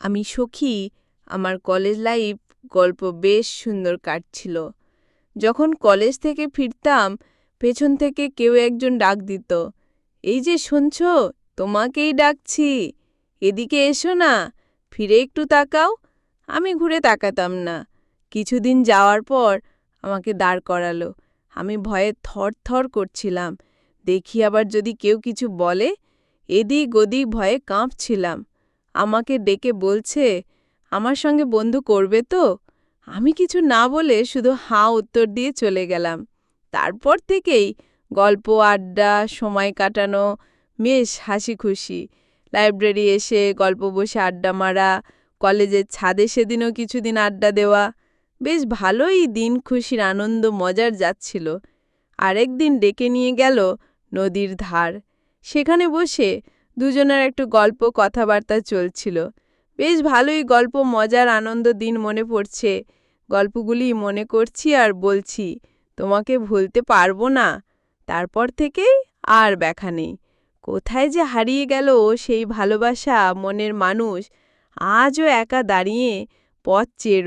আমি সখী, আমার কলেজ লাইফ গল্প বেশ সুন্দর কাটছিল। যখন কলেজ থেকে ফিরতাম, পেছন থেকে কেউ একজন ডাক দিত। এই যে শুনছ, তোমাকেই ডাকছি। এদিকে এসো না, ফিরে একটু তাকাও। আমি ঘুরে তাকাতাম না। কিছুদিন যাওয়ার পর আমাকে দাঁড় করালো। আমি ভয়ে থর থর করছিলাম। দেখি আবার যদি কেউ কিছু বলে, এদিক ওদিক ভয়ে কাঁপছিলাম। আমাকে ডেকে বলছে, আমার সঙ্গে বন্ধু করবে তো? আমি কিছু না বলে শুধু হাঁ উত্তর দিয়ে চলে গেলাম। তারপর থেকেই গল্প, আড্ডা, সময় কাটানো, বেশ হাসি খুশি লাইব্রেরি এসে গল্প বসে আড্ডা মারা, কলেজের ছাদে সেদিনও কিছুদিন আড্ডা দেওয়া। বেশ ভালোই দিন, খুশির আনন্দ, মজার যাচ্ছিল। আরেক দিন ডেকে নিয়ে গেল নদীর ধার। সেখানে বসে দুজনের একটু গল্প কথাবার্তা চলছিল। বেশ ভালোই গল্প, মজার আনন্দ দিন মনে পড়ছে। গল্পগুলি মনে করছি আর বলছি, তোমাকে ভুলতে পারব না। তারপর থেকে আর ব্যাখা নেই। কোথায় যে হারিয়ে গেল সেই ভালোবাসা মনের মানুষ আজও একা দাঁড়িয়ে পথ চেয়ে